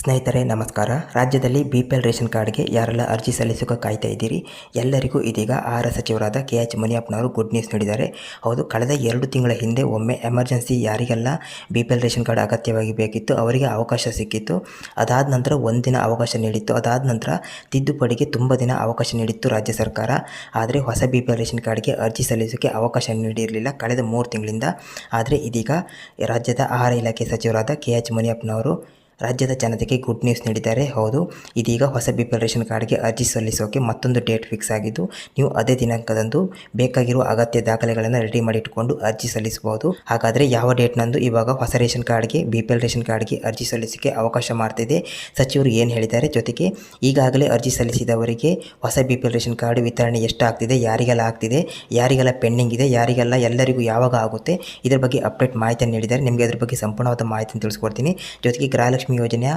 ಸ್ನೇಹಿತರೆ, ನಮಸ್ಕಾರ. ರಾಜ್ಯದಲ್ಲಿ ಬಿ ಪಿ ಎಲ್ ರೇಷನ್ ಕಾರ್ಡ್ಗೆ ಯಾರೆಲ್ಲ ಅರ್ಜಿ ಸಲ್ಲಿಸೋಕೆ ಕಾಯ್ತಾ ಇದ್ದೀರಿ? ಎಲ್ಲರಿಗೂ ಇದೀಗ ಆಹಾರ ಸಚಿವರಾದ ಕೆ ಎಚ್ ಮುನಿಯಪ್ಪನವರು ಗುಡ್ ನ್ಯೂಸ್ ನೀಡಿದ್ದಾರೆ. ಹೌದು, ಕಳೆದ ಎರಡು ತಿಂಗಳ ಹಿಂದೆ ಒಮ್ಮೆ ಎಮರ್ಜೆನ್ಸಿ ಯಾರಿಗೆಲ್ಲ B P L ration card ಅಗತ್ಯವಾಗಿ ಬೇಕಿತ್ತು, ಅವರಿಗೆ ಅವಕಾಶ ಸಿಕ್ಕಿತ್ತು. ಅದಾದ ನಂತರ ಒಂದಿನ ಅವಕಾಶ ನೀಡಿತ್ತು. ಅದಾದ ನಂತರ ತಿದ್ದುಪಡಿಗೆ ತುಂಬ ದಿನ ಅವಕಾಶ ನೀಡಿತ್ತು ರಾಜ್ಯ ಸರ್ಕಾರ. ಆದರೆ ಹೊಸ ಬಿ ಪಿ ಎಲ್ ರೇಷನ್ ಕಾರ್ಡ್ಗೆ ಅರ್ಜಿ ಸಲ್ಲಿಸೋಕೆ ಅವಕಾಶ ನೀಡಿರಲಿಲ್ಲ ಕಳೆದ ಮೂರು ತಿಂಗಳಿಂದ. ಆದರೆ ಇದೀಗ ರಾಜ್ಯದ ಆಹಾರ ಇಲಾಖೆ ಸಚಿವರಾದ ಕೆ ಎಚ್ ಮುನಿಯಪ್ಪನವರು ರಾಜ್ಯದ ಜನತೆಗೆ ಗುಡ್ ನ್ಯೂಸ್ ನೀಡಿದ್ದಾರೆ. ಹೌದು, ಇದೀಗ ಹೊಸ ಬಿಪಿಎಲ್ ರೇಷನ್ ಕಾರ್ಡ್ಗೆ ಅರ್ಜಿ ಸಲ್ಲಿಸೋಕೆ ಮತ್ತೊಂದು ಡೇಟ್ ಫಿಕ್ಸ್ ಆಗಿದ್ದು, ನೀವು ಅದೇ ದಿನಾಂಕದಂದು ಬೇಕಾಗಿರುವ ಅಗತ್ಯ ದಾಖಲೆಗಳನ್ನು ರೆಡಿ ಮಾಡಿ ಇಟ್ಕೊಂಡು ಅರ್ಜಿ ಸಲ್ಲಿಸಬಹುದು. ಹಾಗಾದರೆ ಯಾವ ಡೇಟ್ನಂದು ಇವಾಗ ಹೊಸ ರೇಷನ್ ಕಾರ್ಡ್ಗೆ, ಬಿಪಿಎಲ್ ರೇಷನ್ ಕಾರ್ಡ್ಗೆ ಅರ್ಜಿ ಸಲ್ಲಿಸೋಕೆ ಅವಕಾಶ ಮಾಡ್ತಿದೆ. ಸಚಿವರು ಏನು ಹೇಳಿದ್ದಾರೆ? ಜೊತೆಗೆ ಈಗಾಗಲೇ ಅರ್ಜಿ ಸಲ್ಲಿಸಿದವರಿಗೆ ಹೊಸ ಬಿಪಿಎಲ್ ರೇಷನ್ ಕಾರ್ಡ್ ವಿತರಣೆ ಎಷ್ಟಾಗ್ತಿದೆ? ಯಾರಿಗೆಲ್ಲ ಆಗ್ತಿದೆ? ಯಾರಿಗೆಲ್ಲ ಪೆಂಡಿಂಗ್ ಇದೆ? ಯಾರಿಗೆಲ್ಲ ಎಲ್ಲರಿಗೂ ಯಾವಾಗ ಆಗುತ್ತೆ? ಇದರ ಬಗ್ಗೆ ಅಪ್ಡೇಟ್ ಮಾಹಿತಿಯನ್ನು ನೀಡಿದ್ದಾರೆ. ನಿಮಗೆ ಅದರ ಬಗ್ಗೆ ಸಂಪೂರ್ಣವಾದ ಮಾಹಿತಿಯನ್ನು ತಿಳಿಸ್ಕೊಡ್ತೀನಿ. ಜೊತೆಗೆ ಗೃಹಲಕ್ಷ್ಮಿ ಯೋಜನೆಯ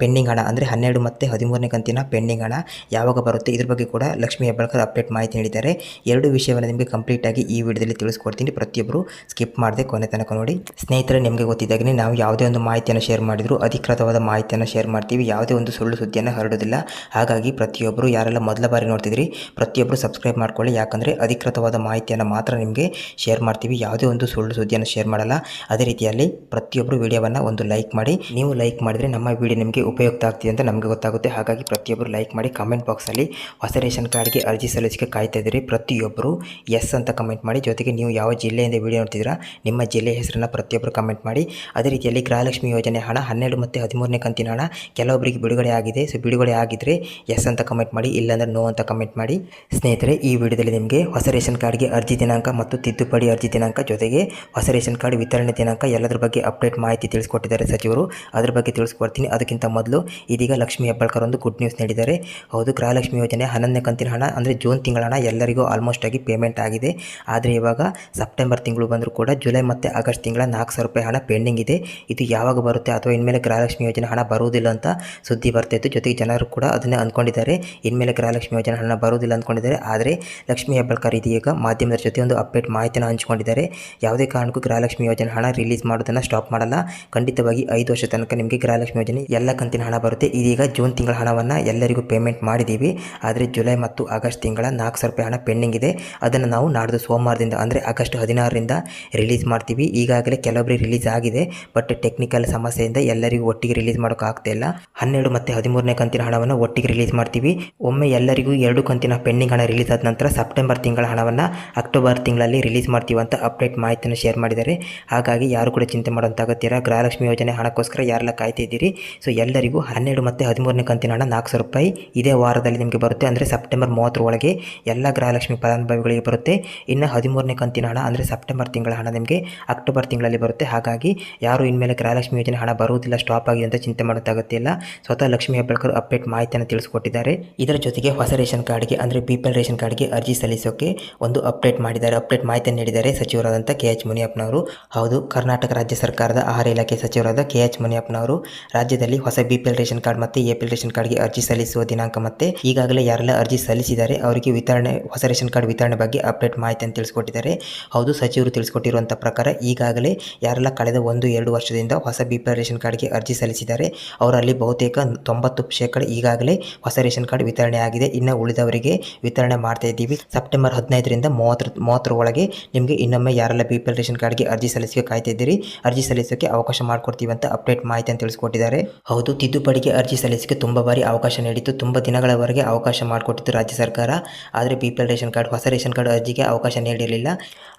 ಪೆಂಡಿಂಗ್ ಹಣ, ಅಂದರೆ ಹನ್ನೆರಡು ಮತ್ತು ಹದಿಮೂರನೇ ಕಂತಿನ ಪೆಂಡಿಂಗ್ ಹಣ ಯಾವಾಗ ಬರುತ್ತೆ? ಇದ್ರ ಬಗ್ಗೆ ಕೂಡ ಲಕ್ಷ್ಮೀ ಹೆಬ್ಬಾಳ್ಕರ್ ಅಪ್ಡೇಟ್ ಮಾಹಿತಿ ನೀಡಿದ್ದಾರೆ ಎರಡು ವಿಷಯವನ್ನು ನಿಮಗೆ ಕಂಪ್ಲೀಟಾಗಿ ಈ ವಿಡಿಯೋದಲ್ಲಿ ತಿಳಿಸ್ಕೊಡ್ತೀನಿ. ಪ್ರತಿಯೊಬ್ಬರು ಸ್ಕಿಪ್ ಮಾಡದೆ ಕೊನೆ ತನಕ ನೋಡಿ. ಸ್ನೇಹಿತರೆ, ನಿಮಗೆ ಗೊತ್ತಿದ್ದಾಗಲೇ ನಾವು ಯಾವುದೇ ಒಂದು ಮಾಹಿತಿಯನ್ನು ಶೇರ್ ಮಾಡಿದ್ರು, ಅಧಿಕೃತವಾದ ಮಾಹಿತಿಯನ್ನು ಶೇರ್ ಮಾಡ್ತೀವಿ. ಯಾವುದೇ ಒಂದು ಸುಳ್ಳು ಸುದ್ದಿಯನ್ನು ಹರಡೋದಿಲ್ಲ. ಹಾಗಾಗಿ ಪ್ರತಿಯೊಬ್ಬರು ಯಾರೆಲ್ಲ ಮೊದಲ ಬಾರಿ ನೋಡ್ತಿದ್ರಿ ಪ್ರತಿಯೊಬ್ಬರು ಸಬ್ಸ್ಕ್ರೈಬ್ ಮಾಡ್ಕೊಳ್ಳಿ. ಯಾಕಂದರೆ ಅಧಿಕೃತವಾದ ಮಾಹಿತಿಯನ್ನು ಮಾತ್ರ ನಿಮಗೆ ಶೇರ್ ಮಾಡ್ತೀವಿ. ಯಾವುದೇ ಒಂದು ಸುಳ್ಳು ಸುದ್ದಿಯನ್ನು ಶೇರ್ ಮಾಡಲ್ಲ. ಅದೇ ರೀತಿಯಲ್ಲಿ ಪ್ರತಿಯೊಬ್ಬರು ವಿಡಿಯೋವನ್ನು ಒಂದು ಲೈಕ್ ಮಾಡಿ. ನೀವು ಲೈಕ್ ಮಾಡಿದರೆ ನಮ್ಮ ವಿಡಿಯೋ ನಿಮಗೆ ಉಪಯುಕ್ತ ಆಗ್ತಿದೆ ಅಂತ ನಮಗೆ ಗೊತ್ತಾಗುತ್ತೆ. ಹಾಗಾಗಿ ಪ್ರತಿಯೊಬ್ಬರು ಲೈಕ್ ಮಾಡಿ ಕಮೆಂಟ್ ಬಾಕ್ಸಲ್ಲಿ ಹೊಸ ರೇಷನ್ ಕಾರ್ಡ್ಗೆ ಅರ್ಜಿ ಸಲ್ಲಿಸಕ್ಕೆ ಕಾಯ್ತಾ ಇದ್ದೀರಿ. ಪ್ರತಿಯೊಬ್ಬರು ಎಸ್ ಅಂತ ಕಮೆಂಟ್ ಮಾಡಿ, ಜೊತೆಗೆ ನೀವು ಯಾವ ಜಿಲ್ಲೆಯಿಂದ ವಿಡಿಯೋ ನೋಡ್ತಿದ್ದೀರಾ, ನಿಮ್ಮ ಜಿಲ್ಲೆ ಹೆಸರನ್ನು ಪ್ರತಿಯೊಬ್ಬರು ಕಮೆಂಟ್ ಮಾಡಿ. ಅದೇ ರೀತಿಯಲ್ಲಿ ಗೃಹಲಕ್ಷ್ಮಿ ಯೋಜನೆ ಹಣ ಹನ್ನೆರಡು ಮತ್ತು ಹದಿಮೂರನೇ ಕಂತಿನ ಹಣ ಕೆಲವೊಬ್ಬರಿಗೆ ಬಿಡುಗಡೆ ಆಗಿದೆ. ಸೊ ಬಿಡುಗಡೆ ಆಗಿದ್ದರೆ ಎಸ್ ಅಂತ ಕಮೆಂಟ್ ಮಾಡಿ, ಇಲ್ಲಾಂದರೆ ನೋ ಅಂತ ಕಮೆಂಟ್ ಮಾಡಿ. ಸ್ನೇಹಿತರೆ, ಈ ವಿಡಿಯೋದಲ್ಲಿ ನಿಮಗೆ ಹೊಸ ರೇಷನ್ ಕಾರ್ಡ್ಗೆ ಅರ್ಜಿ ದಿನಾಂಕ ಮತ್ತು ತಿದ್ದುಪಡಿ ಅರ್ಜಿ ದಿನಾಂಕ, ಜೊತೆಗೆ ಹೊಸ ರೇಷನ್ ಕಾರ್ಡ್ ವಿತರಣೆ ದಿನಾಂಕ ಎಲ್ಲದರ ಬಗ್ಗೆ ಅಪ್ಡೇಟ್ ಮಾಹಿತಿ ತಿಳಿಸ್ಕೊಟ್ಟಿದ್ದಾರೆ ಸಚಿವರು. ಅದರ ಬಗ್ಗೆ ತಿಳಿಸ್ಕೊಡ್ತೀನಿ. ಅದಕ್ಕಿಂತ ಮೊದಲು ಇದೀಗ ಲಕ್ಷ್ಮೀ ಹೆಬ್ಬಾಳ್ಕರ್ ಒಂದು ಗುಡ್ ನ್ಯೂಸ್ ನೀಡಿದ್ದಾರೆ. ಹೌದು, ಗೃಹಲಕ್ಷ್ಮಿ ಯೋಜನೆ ಹನ್ನೊಂದನೇ ಕಂತಿನ ಹಣ, ಅಂದರೆ ಜೂನ್ ತಿಂಗಳ ಹಣ ಎಲ್ಲರಿಗೂ ಆಲ್ಮೋಸ್ಟ್ ಆಗಿ ಪೇಮೆಂಟ್ ಆಗಿದೆ. ಆದರೆ ಇವಾಗ ಸೆಪ್ಟೆಂಬರ್ ತಿಂಗಳು ಬಂದರೂ ಕೂಡ ಜುಲೈ ಮತ್ತು ಆಗಸ್ಟ್ ತಿಂಗಳ ನಾಲ್ಕು ಸಾವಿರ ರೂಪಾಯಿ ಹಣ ಪೆಂಡಿಂಗ್ ಇದೆ. ಇದು ಯಾವಾಗ ಬರುತ್ತೆ ಅಥವಾ ಇನ್ಮೇಲೆ ಗೃಹಲಕ್ಷ್ಮಿ ಯೋಜನೆ ಹಣ ಬರುವುದಿಲ್ಲ ಅಂತ ಸುದ್ದಿ ಬರ್ತಾ ಇತ್ತು. ಜೊತೆಗೆ ಜನರು ಕೂಡ ಅದನ್ನೇ ಅಂದ್ಕೊಂಡಿದ್ದಾರೆ. ಇನ್ಮೇಲೆ ಗೃಹಲಕ್ಷ್ಮಿ ಯೋಜನೆ ಹಣ ಬರುವುದಿಲ್ಲ ಅಂದ್ಕೊಂಡಿದ್ದಾರೆ. ಆದರೆ ಲಕ್ಷ್ಮೀ ಹೆಬ್ಬಾಳ್ಕರ್ ಇದೀಗ ಮಾಧ್ಯಮದ ಜೊತೆ ಒಂದು ಅಪ್ಡೇಟ್ ಮಾಹಿತಿಯನ್ನು ಹಂಚಿಕೊಂಡಿದ್ದಾರೆ. ಯಾವುದೇ ಕಾರಣಕ್ಕೂ ಗೃಹಲಕ್ಷ್ಮಿ ಯೋಜನೆ ಹಣ ರಿಲೀಸ್ ಮಾಡೋದನ್ನು ಸ್ಟಾಪ್ ಮಾಡಲ್ಲ. ಖಂಡಿತವಾಗಿ ಐದು ವರ್ಷ ತನಕ ನಿಮಗೆ ಗೃಹಲಕ್ಷ್ಮಿ ಯೋಜನೆ ಎಲ್ಲ ಕಂತಿನ ಹಣ ಬರುತ್ತೆ. ಇದೀಗ ಜೂನ್ ತಿಂಗಳ ಹಣವನ್ನು ಎಲ್ಲರಿಗೂ ಪೇಮೆಂಟ್ ಮಾಡಿದ್ದೀವಿ ಆದರೆ ಜುಲೈ ಮತ್ತು ಆಗಸ್ಟ್ ತಿಂಗಳ ನಾಲ್ಕು ಸಾವಿರ ರೂಪಾಯಿ ಹಣ ಪೆಂಡಿಂಗ್ ಇದೆ. ಅದನ್ನು ನಾವು ನಾಡ್ದು ಸೋಮವಾರದಿಂದ ಅಂದರೆ ಆಗಸ್ಟ್ ಹದಿನಾರರಿಂದ ರಿಲೀಸ್ ಮಾಡ್ತೀವಿ. ಈಗಾಗಲೇ ಕೆಲವೊಬ್ಬರಿಗೆ ರಿಲೀಸ್ ಆಗಿದೆ. ಬಟ್ ಟೆಕ್ನಿಕಲ್ ಸಮಸ್ಯೆಯಿಂದ ಎಲ್ಲರಿಗೂ ಒಟ್ಟಿಗೆ ರಿಲೀಸ್ ಮಾಡೋಕೆ ಆಗ್ತಾ ಇಲ್ಲ. ಹನ್ನೆರಡು ಮತ್ತು ಹದಿಮೂರನೇ ಕಂತಿನ ಹಣವನ್ನು ಒಟ್ಟಿಗೆ ರಿಲೀಸ್ ಮಾಡ್ತೀವಿ. ಒಮ್ಮೆ ಎಲ್ಲರಿಗೂ ಎರಡು ಕಂತಿನ ಪೆಂಡಿಂಗ್ ಹಣ ರಿಲೀಸ್ ಆದ ನಂತರ ಸೆಪ್ಟೆಂಬರ್ ತಿಂಗಳ ಹಣವನ್ನು ಅಕ್ಟೋಬರ್ ತಿಂಗಳಲ್ಲಿ ರಿಲೀಸ್ ಮಾಡ್ತೀವಿ ಅಂತ ಅಪ್ಡೇಟ್ ಮಾಹಿತಿಯನ್ನು ಶೇರ್ ಮಾಡಿದ್ದಾರೆ. ಹಾಗಾಗಿ ಯಾರು ಕೂಡ ಚಿಂತೆ ಮಾಡುವಂತಾಗುತ್ತೀರಾ ಅಗತ್ಯ ಗೃಹಲಕ್ಷ್ಮಿ ಯೋಜನೆ ಹಣಕ್ಕೋಸ್ಕರ ಯಾರೆಲ್ಲ ಕಾಯ್ತಾ ಇದ್ದೀರಿ ಸೊ ಎಲ್ಲರಿಗೂ ಹನ್ನೆರಡು ಮತ್ತು ಹದಿಮೂರನೇ ಕಂತಿನ ಹಣ ನಾಲ್ಕು ಸಾವಿರ ರೂಪಾಯಿ ಇದೇ ವಾರದಲ್ಲಿ ನಿಮಗೆ ಬರುತ್ತೆ. ಅಂದರೆ ಸೆಪ್ಟೆಂಬರ್ ಮೂವತ್ತರ ಒಳಗೆ ಎಲ್ಲ ಗೃಹಲಕ್ಷ್ಮಿ ಫಲಾನುಭವಿಗಳಿಗೆ ಬರುತ್ತೆ. ಇನ್ನು ಹದಿಮೂರನೇ ಕಂತಿನ ಹಣ ಅಂದರೆ ಸೆಪ್ಟೆಂಬರ್ ತಿಂಗಳ ಹಣ ನಿಮಗೆ ಅಕ್ಟೋಬರ್ ತಿಂಗಳಲ್ಲಿ ಬರುತ್ತೆ. ಹಾಗಾಗಿ ಯಾರು ಇನ್ಮೇಲೆ ಗೃಹಲಕ್ಷ್ಮಿ ಯೋಜನೆ ಹಣ ಬರುವುದಿಲ್ಲ ಸ್ಟಾಪ್ ಆಗಿದೆ ಅಂತ ಚಿಂತೆ ಮಾಡೋದು ಅಗತ್ಯ ಇಲ್ಲ. ಸ್ವತಃ ಲಕ್ಷ್ಮಿ ಹೆಬ್ಬಾಳ್ಕರ್ ಅಪ್ಡೇಟ್ ಮಾಹಿತಿಯನ್ನು ತಿಳಿಸಿಕೊಟ್ಟಿದ್ದಾರೆ. ಇದರ ಜೊತೆಗೆ ಹೊಸ ರೇಷನ್ ಕಾರ್ಡ್ಗೆ ಅಂದರೆ ಬಿ ಪಿ ಎಲ್ ರೇಷನ್ ಕಾರ್ಡ್ಗೆ ಅರ್ಜಿ ಸಲ್ಲಿಸೋಕೆ ಒಂದು ಅಪ್ಡೇಟ್ ಮಾಡಿದ್ದಾರೆ. ಅಪ್ಡೇಟ್ ಮಾಹಿತಿಯನ್ನು ನೀಡಿದ್ದಾರೆ ಸಚಿವರಾದಂಥ ಕೆ ಎಚ್ ಮುನಿಯಪ್ಪನವರು. ಹೌದು, ಕರ್ನಾಟಕ ರಾಜ್ಯ ಸರ್ಕಾರದ ಆಹಾರ ಇಲಾಖೆ ಸಚಿವರಾದ ಕೆ ಎಚ್ ಮುನಿಯಪ್ಪನವರು. ರಾಜ್ಯದಲ್ಲಿ ಹೊಸ ಬಿಪಿಎಲ್ ರೇಷನ್ ಕಾರ್ಡ್ ಮತ್ತು ಎಪಿಎಲ್ ಪಿ ಎಲ್ ರೇಷನ್ ಕಾರ್ಡ್ಗೆ ಅರ್ಜಿ ಸಲ್ಲಿಸುವ ದಿನಾಂಕ ಮತ್ತೆ ಈಗಾಗಲೇ ಯಾರೆಲ್ಲ ಅರ್ಜಿ ಸಲ್ಲಿಸಿದ್ದಾರೆ, ಅವರಿಗೆ ವಿತರಣೆ, ಹೊಸ ರೇಷನ್ ಕಾರ್ಡ್ ವಿತರಣೆ ಬಗ್ಗೆ ಅಪ್ಡೇಟ್ ಮಾಹಿತಿ ಅಂತ ತಿಳಿಸ್ಕೊಟ್ಟಿದ್ದಾರೆ. ಹೌದು, ಸಚಿವರು ತಿಳಿಸ್ಕೊಟ್ಟಿರುವಂಥ ಪ್ರಕಾರ ಈಗಾಗಲೇ ಯಾರೆಲ್ಲ ಕಳೆದ ಒಂದು, ಎರಡು ವರ್ಷದಿಂದ ಹೊಸ ಬಿಪಿಎಲ್ ಪಿ ಎಲ್ ರೇಷನ್ ಕಾರ್ಡ್ಗೆ ಅರ್ಜಿ ಸಲ್ಲಿಸಿದ್ದಾರೆ, ಅವರಲ್ಲಿ ಬಹುತೇಕ ತೊಂಬತ್ತು ಶೇಕಡ ಈಗಾಗಲೇ ಹೊಸ ರೇಷನ್ ಕಾರ್ಡ್ ವಿತರಣೆ ಆಗಿದೆ. ಇನ್ನು ಉಳಿದವರಿಗೆ ವಿತರಣೆ ಮಾಡ್ತಾ ಇದ್ದೀವಿ. ಸೆಪ್ಟೆಂಬರ್ ಹದಿನೈದರಿಂದ ಮೂವತ್ತರ ಮೂವತ್ತರ ಒಳಗೆ ನಿಮಗೆ ಇನ್ನೊಮ್ಮೆ ಯಾರೆಲ್ಲ ಬಿಪಿಎಲ್ ಪಿ ಎಲ್ ರೇಷನ್ ಕಾರ್ಡ್ಗೆ ಅರ್ಜಿ ಸಲ್ಲಿಸಕ್ಕೆ ಕಾಯ್ತಾ ಇದ್ದೀರಿ, ಅರ್ಜಿ ಸಲ್ಲಿಸೋಕೆ ಅವಕಾಶ ಮಾಡಿಕೊಡ್ತೀವಿ ಅಂತ ಅಪ್ಡೇಟ್ ಮಾಹಿತಿಯನ್ನು ತಿಳಿಸ್ಕೊಟ್ಟಿದ್ದಾರೆ ಹೌದು, ತಿದ್ದುಪಡಿಗೆ ಅರ್ಜಿ ಸಲ್ಲಿಸಕ್ಕೆ ತುಂಬ ಬಾರಿ ಅವಕಾಶ ನೀಡಿತ್ತು. ತುಂಬ ದಿನಗಳವರೆಗೆ ಅವಕಾಶ ಮಾಡಿಕೊಟ್ಟಿತ್ತು ರಾಜ್ಯ ಸರ್ಕಾರ. ಆದರೆ B P L ration card, ಹೊಸ ರೇಷನ್ ಕಾರ್ಡ್ ಅರ್ಜಿಗೆ ಅವಕಾಶ ನೀಡಿರಲಿಲ್ಲ.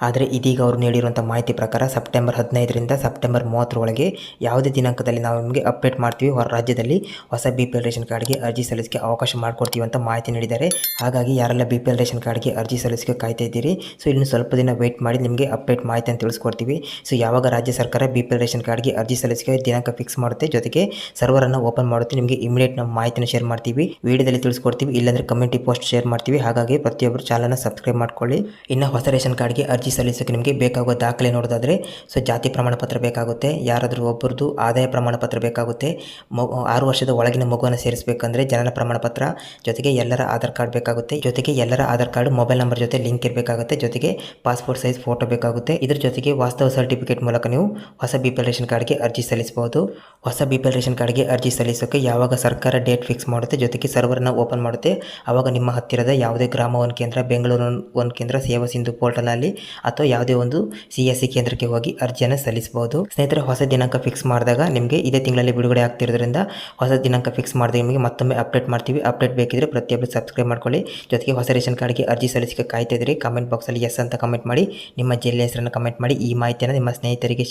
ಆದರೆ ಇದೀಗ ಅವರು ನೀಡಿರುವಂಥ ಮಾಹಿತಿ ಪ್ರಕಾರ ಸೆಪ್ಟೆಂಬರ್ ಹದಿನೈದರಿಂದ ಸೆಪ್ಟೆಂಬರ್ ಮೂವತ್ತರೊಳಗೆ ಯಾವುದೇ ದಿನಾಂಕದಲ್ಲಿ ನಾವು ನಿಮಗೆ ಅಪ್ಡೇಟ್ ಮಾಡ್ತೀವಿ. ಹೊರ ರಾಜ್ಯದಲ್ಲಿ ಹೊಸ ಬಿ ಪಿ ಎಲ್ ರೇಷನ್ ಕಾರ್ಡ್ಗೆ ಅರ್ಜಿ ಸಲ್ಲಿಸಕ್ಕೆ ಅವಕಾಶ ಮಾಡಿಕೊಡ್ತೀವಿ ಅಂತ ಮಾಹಿತಿ ನೀಡಿದ್ದಾರೆ. ಹಾಗಾಗಿ ಯಾರೆಲ್ಲ ಬಿ ಪಿ ಎಲ್ ರೇಷನ್ ಕಾರ್ಡ್ಗೆ ಅರ್ಜಿ ಸಲ್ಲಿಸಿಕೆ ಕಾಯ್ತಾ ಇದ್ದೀರಿ? ಸೊ, ಇನ್ನು ಸ್ವಲ್ಪ ದಿನ ವೆಯ್ಟ್ ಮಾಡಿ ನಿಮಗೆ ಅಪ್ಡೇಟ್ ಮಾಹಿತಿ ಅಂತ ತಿಳಿಸ್ಕೊಡ್ತೀವಿ. ಸೊ, ಯಾವಾಗ ರಾಜ್ಯ ಸರ್ಕಾರ ಬಿ ಪಿ ಎಲ್ ರೇಷನ್ ಕಾರ್ಡ್ಗೆ ಅರ್ಜಿ ಸಲ್ಲಿಸಿಕೆ ದಿನಾಂಕ ಫಿಕ್ಸ್ ಮಾಡುತ್ತೆ ಜೊತೆಗೆ ಸರ್ವರ್ ಅನ್ನು ಓಪನ್ ಮಾಡುತ್ತೆ ನಿಮಗೆ ಇಮಿಡಿಯೇಟ್ ನಮ್ಮ ಮಾಹಿತಿನ ಶೇರ್ ಮಾಡ್ತೀವಿ. ವಿಡಿಯೋದಲ್ಲಿ ತಿಳಿಸ್ಕೊಡ್ತೀವಿ, ಇಲ್ಲಾಂದರೆ ಕಮ್ಯುನಿಟಿ ಪೋಸ್ಟ್ ಶೇರ್ ಮಾಡ್ತೀವಿ. ಹಾಗಾಗಿ ಪ್ರತಿಯೊಬ್ಬರು ಚಾನಲ್ನ ಸಬ್ಸ್ಕ್ರೈಬ್ ಮಾಡ್ಕೊಳ್ಳಿ. ಇನ್ನು ಹೊಸ ರೇಷನ್ ಕಾರ್ಡ್ಗೆ ಅರ್ಜಿ ಸಲ್ಲಿಸೋಕೆ ನಿಮಗೆ ಬೇಕಾಗುವ ದಾಖಲೆ ನೋಡೋದಾದರೆ, ಸೊ ಜಾತಿ ಪ್ರಮಾಣ ಪತ್ರ ಬೇಕಾಗುತ್ತೆ. ಯಾರಾದರೂ ಒಬ್ಬರದು ಆದಾಯ ಪ್ರಮಾಣ ಪತ್ರ ಬೇಕಾಗುತ್ತೆ. ಆರು ವರ್ಷದ ಒಳಗಿನ ಮಗುವನ್ನು ಸೇರಿಸಬೇಕಂದ್ರೆ ಜನನ ಪ್ರಮಾಣ ಪತ್ರ, ಜೊತೆಗೆ ಎಲ್ಲರ ಆಧಾರ್ ಕಾರ್ಡ್ ಬೇಕಾಗುತ್ತೆ. ಜೊತೆಗೆ ಎಲ್ಲರ ಆಧಾರ್ ಕಾರ್ಡ್ ಮೊಬೈಲ್ ನಂಬರ್ ಜೊತೆ ಲಿಂಕ್ ಇರಬೇಕಾಗುತ್ತೆ. ಜೊತೆಗೆ ಪಾಸ್ಪೋರ್ಟ್ ಸೈಜ್ ಫೋಟೋ ಬೇಕಾಗುತ್ತೆ. ಇದರ ಜೊತೆಗೆ ವಾಸ್ತವ ಸರ್ಟಿಫಿಕೇಟ್ ಮೂಲಕ ನೀವು ಹೊಸ ಬಿ ರೇಷನ್ ಕಾರ್ಡ್ಗೆ ಅರ್ಜಿ ಸಲ್ಲಿಸಬಹುದು. ಹೊಸ ಬಿ ಪಿ ಎಲ್ ರೇಷನ್ ಕಾರ್ಡ್ಗೆ ಅರ್ಜಿ ಸಲ್ಲಿಸೋಕೆ ಯಾವಾಗ ಸರ್ಕಾರ ಡೇಟ್ ಫಿಕ್ಸ್ ಮಾಡುತ್ತೆ, ಜೊತೆಗೆ ಸರ್ವರ್ನ ಓಪನ್ ಮಾಡುತ್ತೆ ಆವಾಗ ನಿಮ್ಮ ಹತ್ತಿರದ ಯಾವುದೇ ಗ್ರಾಮ ಒನ್ ಕೇಂದ್ರ, ಬೆಂಗಳೂರು ಒನ್ ಕೇಂದ್ರ, ಸೇವಾ ಸಿಂಧು ಪೋರ್ಟಲಲ್ಲಿ ಅಥವಾ ಯಾವುದೇ ಒಂದು ಸಿ ಎಸ್ ಸಿ ಕೇಂದ್ರಕ್ಕೆ ಹೋಗಿ ಅರ್ಜಿಯನ್ನು ಸಲ್ಲಿಸಬಹುದು. ಸ್ನೇಹಿತರೆ, ಹೊಸ ದಿನಾಂಕ ಫಿಕ್ಸ್ ಮಾಡಿದಾಗ ನಿಮಗೆ ಇದೇ ತಿಂಗಳಲ್ಲಿ ಬಿಡುಗಡೆ ಆಗ್ತಿರೋದ್ರಿಂದ ಹೊಸ ದಿನಾಂಕ ಫಿಕ್ಸ್ ಮಾಡಿದಾಗ ನಿಮಗೆ ಮತ್ತೊಮ್ಮೆ ಅಪ್ಡೇಟ್ ಮಾಡ್ತೀವಿ. ಅಪ್ಡೇಟ್ ಬೇಕಿದ್ರೆ ಪ್ರತಿಯೊಬ್ಬರು ಸಬ್ಸ್ಕ್ರೈಬ್ ಮಾಡ್ಕೊಳ್ಳಿ. ಜೊತೆಗೆ ಹೊಸ ರೇಷನ್ ಕಾರ್ಡ್ಗೆ ಅರ್ಜಿ ಸಲ್ಲಿಸಕ್ಕೆ ಕಾಯ್ತಾ ಇದ್ರಿ ಕಮೆಂಟ್ ಬಾಕ್ಸಲ್ಲಿ ಎಸ್ ಅಂತ ಕಮೆಂಟ್ ಮಾಡಿ, ನಿಮ್ಮ ಜಿಲ್ಲೆ ಹೆಸರನ್ನು ಕಮೆಂಟ್ ಮಾಡಿ, ಈ ಮಾಹಿತಿಯನ್ನು ನಿಮ್ಮ ಸ್ನೇಹಿತರಿಗೆ